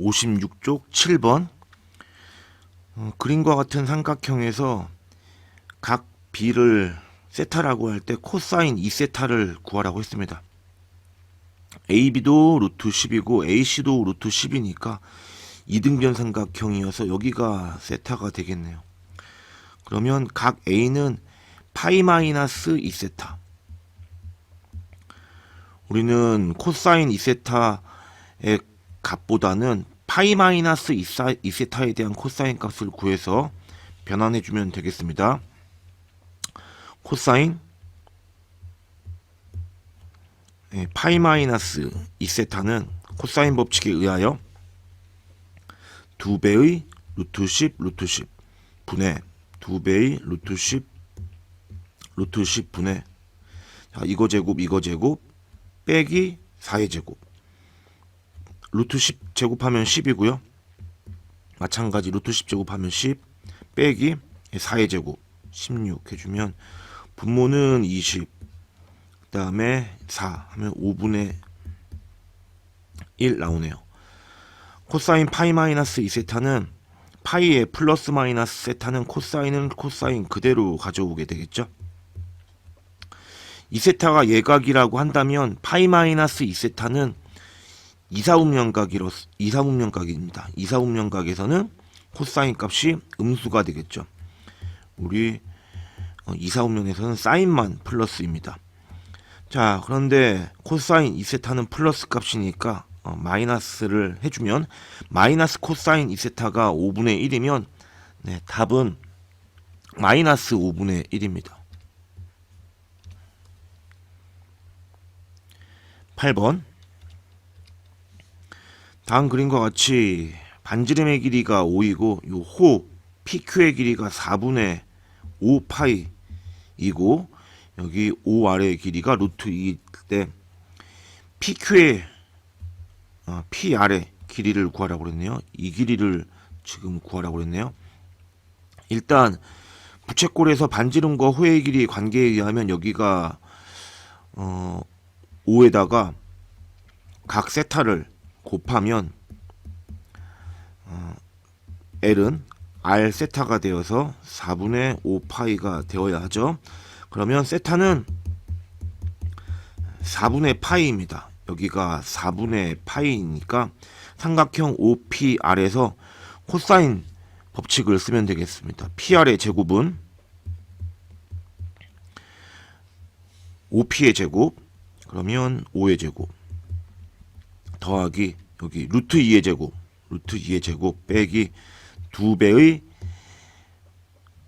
56쪽 7번 어, 그림과 같은 삼각형에서 각 B를 세타라고 할 때 코사인 2세타를 구하라고 했습니다. AB도 루트 10이고 AC도 루트 10이니까 이등변 삼각형이어서 여기가 세타가 되겠네요. 그러면 각 A는 파이 마이너스 2세타 우리는 코사인 2세타의 값보다는 파이 마이너스 2세타에 대한 코사인 값을 구해서 변환해 주면 되겠습니다. 코사인 네, 파이 마이너스 2세타는 코사인 법칙에 의하여 두 배의 루트 10 루트 10 분의 두 배의 루트 10 루트 10 분의 자, 이거 제곱 이거 제곱 빼기 4의 제곱 루트 10 제곱하면 10이고요. 마찬가지 루트 10 제곱하면 10 빼기 4의 제곱 16 해주면 분모는 20 그다음에 4 하면 5분의 1 나오네요. 코사인 파이 마이너스 2세타는 파이의 플러스 마이너스 세타는 코사인은 코사인 그대로 가져오게 되겠죠. 2세타가 예각이라고 한다면 파이 마이너스 2세타는 이사음연각이로 이사음연각입니다. 이사음연각에서는 코사인 값이 음수가 되겠죠. 우리 어, 이사음연에서는 사인만 플러스입니다. 자, 그런데 코사인 2세타는 플러스 값이니까 어, 마이너스를 해주면 마이너스 코사인 2세타가 5분의 1이면 네, 답은 마이너스 5분의 1입니다. 8번 다음 그림과 같이 반지름의 길이가 5이고 요 호 PQ의 길이가 4분의 5파이이고 여기 5 아래의 길이가 루트 2일 때 PQ의 어, P 아래 길이를 구하라고 그랬네요. 이 길이를 지금 구하라고 그랬네요. 일단 부채꼴에서 반지름과 호의 길이 관계에 의하면 여기가 어 5에다가 각 세타를 곱하면 어, L은 R 세타가 되어서 4분의 5 파이가 되어야 하죠. 그러면 세타는 4분의 파이입니다. 여기가 4분의 파이니까 삼각형 OPR에서 코사인 법칙을 쓰면 되겠습니다. PR의 제곱은 OP의 제곱 그러면 5의 제곱 더하기 여기 루트 2의 제곱 루트 2의 제곱 빼기 2배의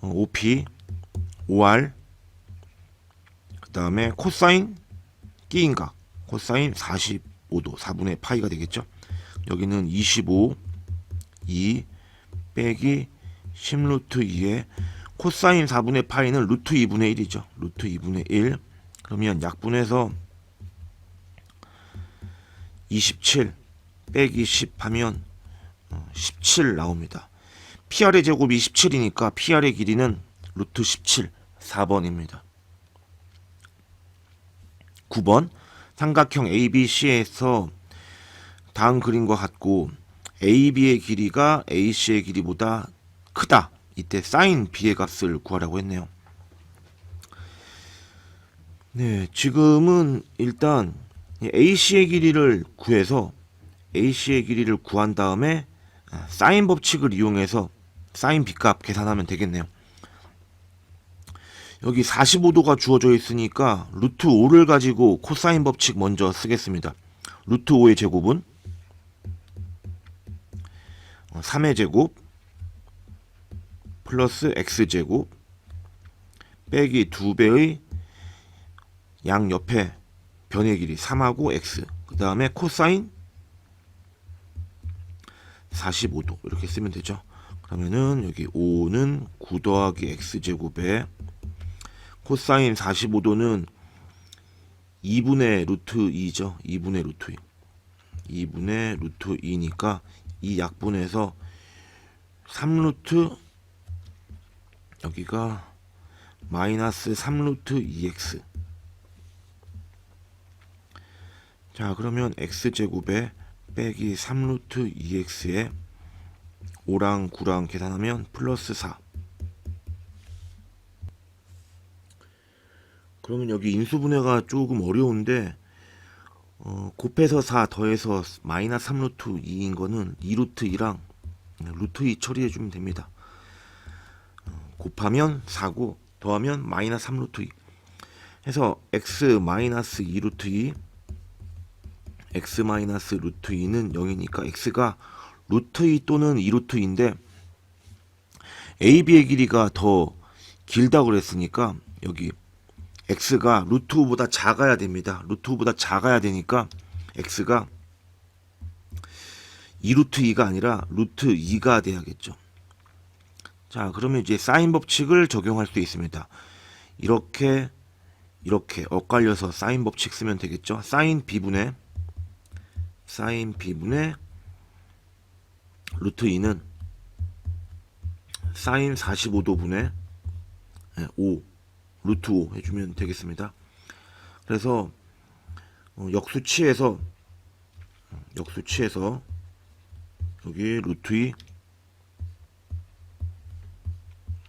OP 5R 그 다음에 코사인 끼인각 코사인 45도 4분의 파이가 되겠죠? 여기는 25 2 빼기 10루트 2에 코사인 4분의 파이는 루트 2분의 1이죠. 루트 2분의 1 그러면 약분해서 27 빼기 10 하면 17 나옵니다. PR의 제곱이 17이니까 PR의 길이는 루트 17 4번입니다. 9번 삼각형 ABC에서 다음 그림과 같고 AB의 길이가 AC의 길이보다 크다. 이때 사인 B의 값을 구하라고 했네요. 네, 지금은 일단 AC의 길이를 구해서 AC의 길이를 구한 다음에 사인 법칙을 이용해서 사인 B값 계산하면 되겠네요. 여기 45도가 주어져 있으니까 루트 5를 가지고 코사인 법칙 먼저 쓰겠습니다. 루트 5의 제곱은 3의 제곱 플러스 x제곱 빼기 2배의 양 옆에 변의 길이 3하고 x 그 다음에 코사인 45도. 이렇게 쓰면 되죠? 그러면은 여기 5는 9 더하기 x제곱에 코사인 45도는 2분의 루트 2죠? 2분의 루트 2 2분의 루트 2니까 이 약분해서 3루트 여기가 마이너스 3루트 2x 자 그러면 x제곱에 빼기 3루트 2x에 5랑 9랑 계산하면 플러스 4 그러면 여기 인수분해가 조금 어려운데 어, 곱해서 4 더해서 마이너스 3루트 2인 거는 2루트 2랑 루트 2 처리해 주면 됩니다. 어, 곱하면 4고 더하면 마이너스 3루트 2 해서 x 마이너스 2루트 2 x 마이너스 루트 2는 0이니까 x가 루트 2 또는 2루트 2인데 AB의 길이가 더 길다고 그랬으니까 여기 x가 루트 5보다 작아야 됩니다. 루트 5보다 작아야 되니까 x가 2루트 2가 아니라 루트 2가 돼야겠죠. 자, 그러면 이제 사인 법칙을 적용할 수 있습니다. 이렇게 이렇게 엇갈려서 사인 법칙 쓰면 되겠죠. 사인 b분의 사인 b분의 루트 2는 사인 45도 분의 5 루트 5 해주면 되겠습니다. 그래서 어, 역수치에서 역수치에서 여기 루트 2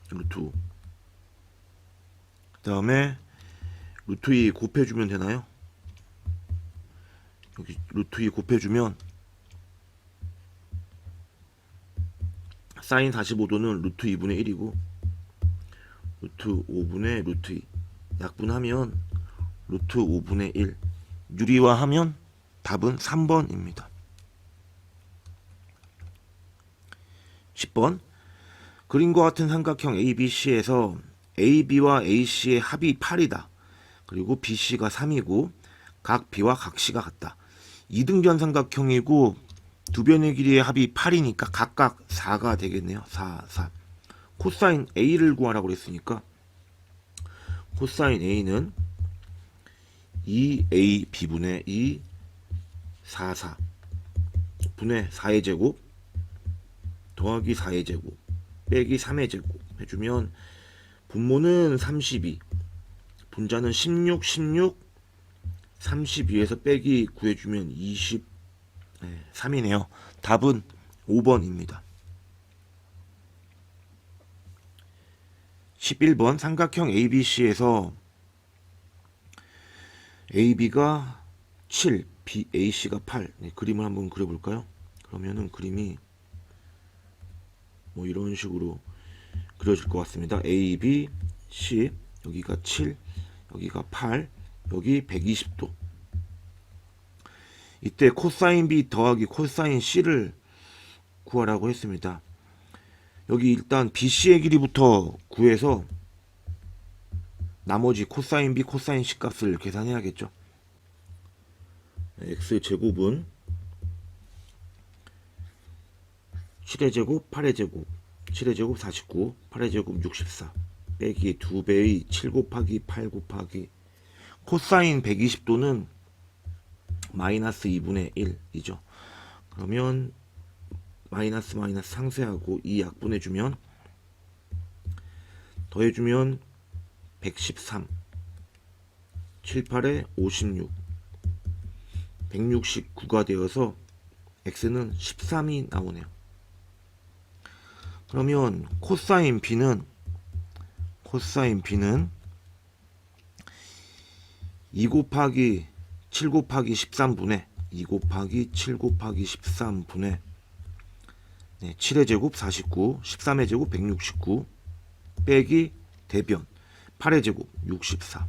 루트 5 그 다음에 루트 2 곱해주면 되나요? 여기 루트 2 곱해주면 사인 45도는 루트 2분의 1이고 루트 5분의 루트 2 약분하면 루트 5분의 1 유리화하면 답은 3번입니다. 10번 그림과 같은 삼각형 ABC에서 AB와 AC의 합이 8이다. 그리고 BC가 3이고 각 B와 각 C가 같다. 이등변 삼각형이고 두 변의 길이의 합이 8이니까 각각 4가 되겠네요. 4, 4. 코사인 A를 구하라고 그랬으니까 코사인 A는 2AB분의 2, 4, 4 분의 4의 제곱 더하기 4의 제곱 빼기 3의 제곱 해주면 분모는 32 분자는 16, 16 32에서 빼기 구해주면 20 네, 3이네요 답은 5번입니다 11번 삼각형 ABC에서 AB가 7, B, AC가 8 네, 그림을 한번 그려볼까요? 그러면은 그림이 뭐 이런 식으로 그려질 것 같습니다. A, B, C 여기가 7, 여기가 8, 여기 120도. 이때 코사인 B 더하기 코사인 C를 구하라고 했습니다. 여기 일단 BC의 길이부터 구해서 나머지 코사인 B, 코사인 C 값을 계산해야겠죠. x 제곱은 7의 제곱, 8의 제곱, 7의 제곱 49, 8의 제곱 64 빼기 2배의 7 곱하기 8 곱하기 코사인 120도는 마이너스 2분의 1이죠. 그러면 마이너스 마이너스 상쇄하고 이 약분해주면 더해주면 113 7, 8에 56 169가 되어서 x는 13이 나오네요. 그러면 코사인 b는 코사인 b는 2 곱하기 7 곱하기 13분의 2 곱하기 7 곱하기 13분의 네, 7의 제곱 49, 13의 제곱 169 빼기 대변 8의 제곱 64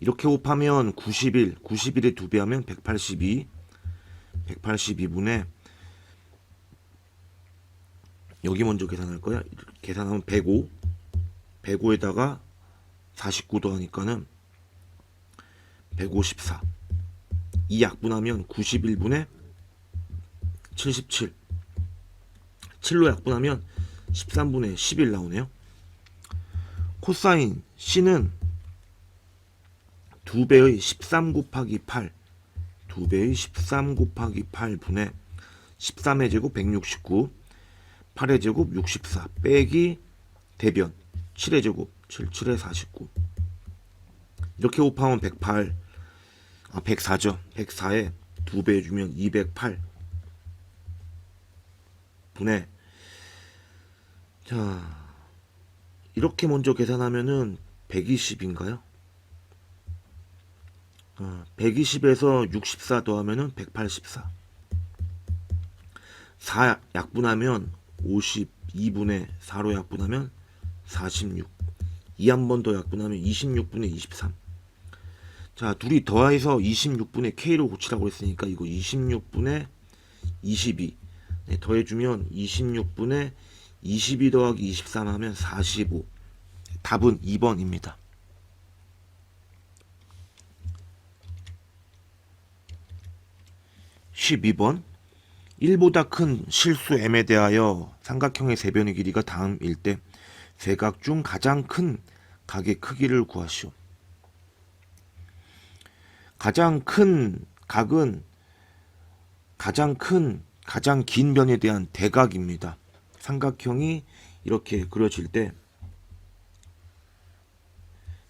이렇게 곱하면 91, 91에 2배 하면 182 182분의 여기 먼저 계산할 거야. 계산하면 105 105에다가 49 더하니까는 154 이 약분하면 91분의 77 7로 약분하면 13분의 11 나오네요. 코사인 C는 2배의 13 곱하기 8 2배의 13 곱하기 8분의 13의 제곱 169 8의 제곱 64 빼기 대변. 7의 제곱 7, 7의 49 이렇게 곱하면 108 아 104죠? 104에 두배 해주면 208 분의 자 이렇게 먼저 계산하면은 120인가요? 어, 120에서 64 더하면은 184 4 약분하면 52분의 4로 약분하면 46 2 한 번 더 약분하면 26분의 23 자, 둘이 더해서 26분의 K로 고치라고 했으니까 이거 26분의 22 네, 더해주면 26분의 22 더하기 23 하면 45 답은 2번입니다. 12번 1보다 큰 실수 m에 대하여 삼각형의 세변의 길이가 다음일 때 세각 중 가장 큰 각의 크기를 구하시오. 가장 큰 각은 가장 큰 가장 긴 변에 대한 대각입니다. 삼각형이 이렇게 그려질 때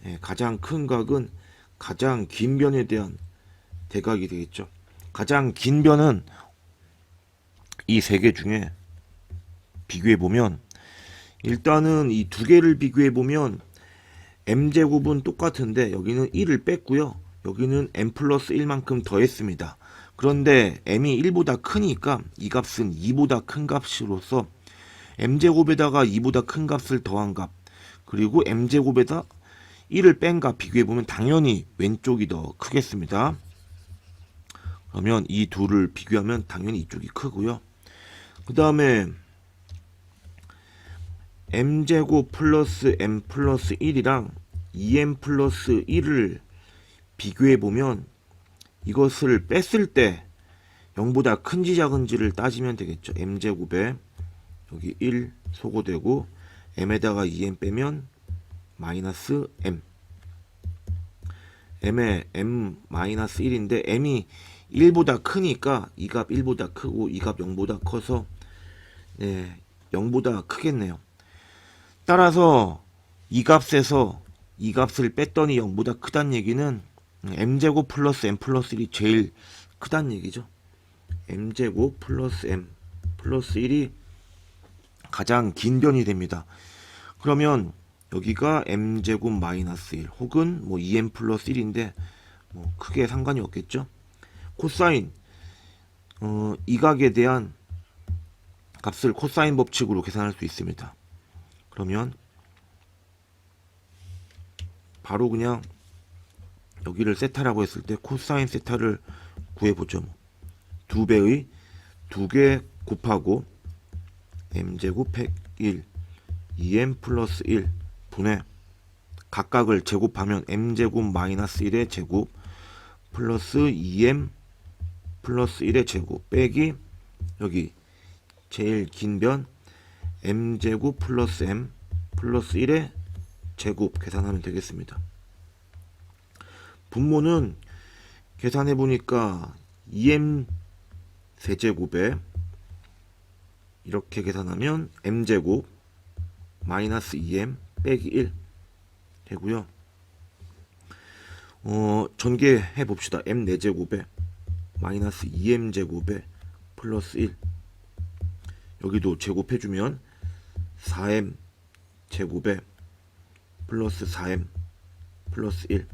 예, 가장 큰 각은 가장 긴 변에 대한 대각이 되겠죠. 가장 긴 변은 이 세 개 중에 비교해 보면 일단은 이 두 개를 비교해 보면 m제곱은 똑같은데 여기는 1을 뺐고요. 여기는 m 플러스 1만큼 더했습니다. 그런데 m이 1보다 크니까 이 값은 2보다 큰 값으로서 m제곱에다가 2보다 큰 값을 더한 값 그리고 m제곱에다 1을 뺀 값 비교해 보면 당연히 왼쪽이 더 크겠습니다. 그러면 이 둘을 비교하면 당연히 이쪽이 크고요. 그 다음에 m제곱 플러스 m 플러스 1이랑 2m 플러스 1을 비교해 보면 이것을 뺐을 때 0보다 큰지 작은지를 따지면 되겠죠. m제곱에 여기 1 소거되고 m에다가 2m 빼면 마이너스 m m에 m 마이너스 1인데 m이 1보다 크니까 이 값 1보다 크고 이 값 0보다 커서 네, 0보다 크겠네요. 따라서 이 값에서 이 값을 뺐더니 0보다 크다는 얘기는 m제곱 플러스 m 플러스 1이 제일 크다는 얘기죠. m제곱 플러스 m 플러스 1이 가장 긴 변이 됩니다. 그러면 여기가 m제곱 마이너스 1 혹은 뭐 2m 플러스 1인데 뭐 크게 상관이 없겠죠. 코사인 어, 이 각에 대한 값을 코사인 법칙으로 계산할 수 있습니다. 그러면 바로 그냥 여기를 세타라고 했을 때 코사인 세타를 구해보죠. 두 배의 두개 곱하고 m제곱 101 2m 플러스 1 분의 각각을 제곱하면 m제곱 마이너스 1의 제곱 플러스 2m 플러스 1의 제곱 빼기 여기 제일 긴 변 m제곱 플러스 m 플러스 1의 제곱 계산하면 되겠습니다. 분모는 계산해 보니까 2m 세제곱에 이렇게 계산하면 m제곱 마이너스 2m 빼기 1 되고요. 어, 전개해 봅시다. m 4제곱에 마이너스 2m 제곱에 플러스 1 여기도 제곱해 주면 4m 제곱에 플러스 4m 플러스 1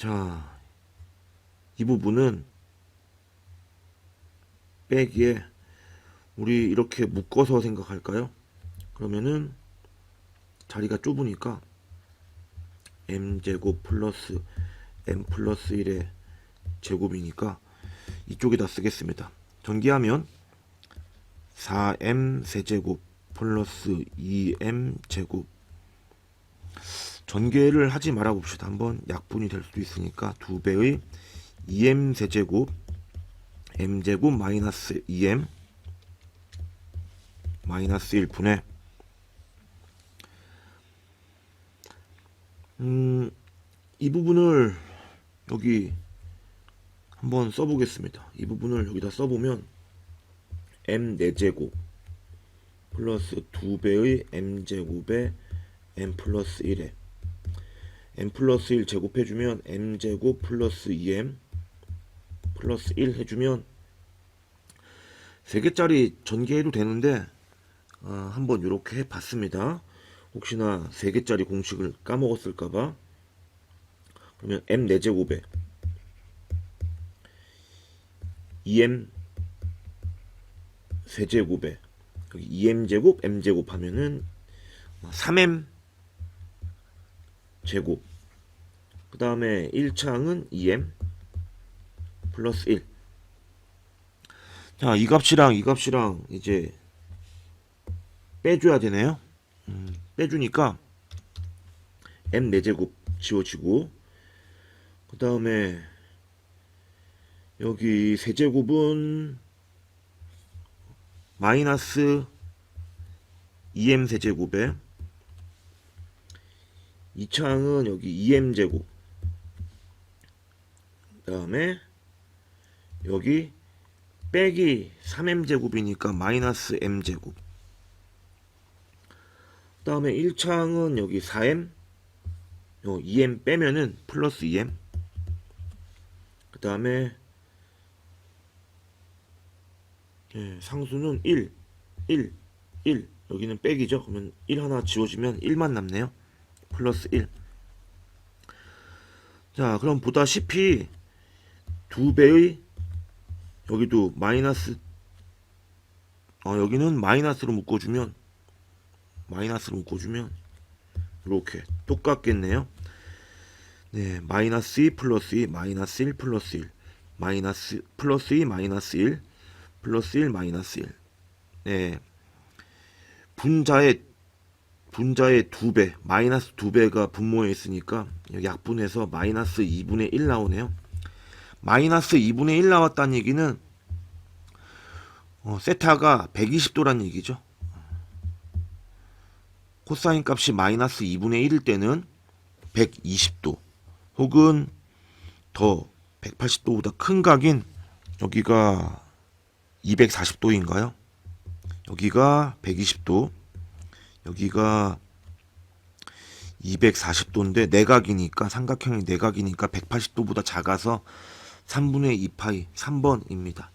자, 이 부분은 빼기에 우리 이렇게 묶어서 생각할까요? 그러면은 자리가 좁으니까 m제곱 플러스 m 플러스 1의 제곱이니까 이쪽에다 쓰겠습니다. 전기하면 4m 세제곱 플러스 2m 제곱 전개를 하지 말아 봅시다. 한번 약분이 될 수도 있으니까 두 배의 2m 세제곱 m 제곱 마이너스 2m 마이너스 1분의 음, 이 부분을 여기 한번 써보겠습니다. 이 부분을 여기다 써보면 m 4제곱 플러스 2배의 m제곱에 m 플러스 1에 m 플러스 1 제곱해주면 m 제곱 플러스 2m 플러스 1 해주면 3개짜리 전개해도 되는데 어, 한번 이렇게 해봤습니다. 혹시나 3개짜리 공식을 까먹었을까봐 그러면 m 4제곱에 2m 세제곱에 여기 2m 제곱 m 제곱 하면은 3m 제곱 그 다음에 1차항은 2m 플러스 1 자, 이 값이랑 이 값이랑 이제 빼줘야 되네요. 음, 빼주니까 m 4제곱 지워지고 그 다음에 여기 세제곱은 마이너스 2m 세제곱에 2차항은 여기 2m 제곱 그 다음에 여기 빼기 3m 제곱이니까 마이너스 m 제곱. 그 다음에 1차항은 여기 4m 요 2m 빼면은 플러스 2m 그 다음에 예, 상수는 1, 1, 1 여기는 빼기죠. 그러면 1 하나 지워지면 1만 남네요. 플러스 1 자, 그럼 보다시피 두 배의 여기도 마이너스 어, 여기는 마이너스로 묶어주면 마이너스로 묶어주면 이렇게 똑같겠네요. 네, 마이너스 2 플러스 2 마이너스 1 플러스 1 마이너스 플러스 2 마이너스 1 플러스 1 마이너스 1 네, 분자의 분자의 두 배, 마이너스 두 배가 분모에 있으니까 약분해서 마이너스 2분의 1 나오네요. 마이너스 2분의 1 나왔다는 얘기는 어, 세타가 120도란 얘기죠. 코사인 값이 마이너스 2분의 1일 때는 120도 혹은 더 180도보다 큰 각인 여기가 240도인가요? 여기가 120도 여기가 240도인데 내각이니까 삼각형이 내각이니까 180도보다 작아서 3분의 2파이 3번입니다.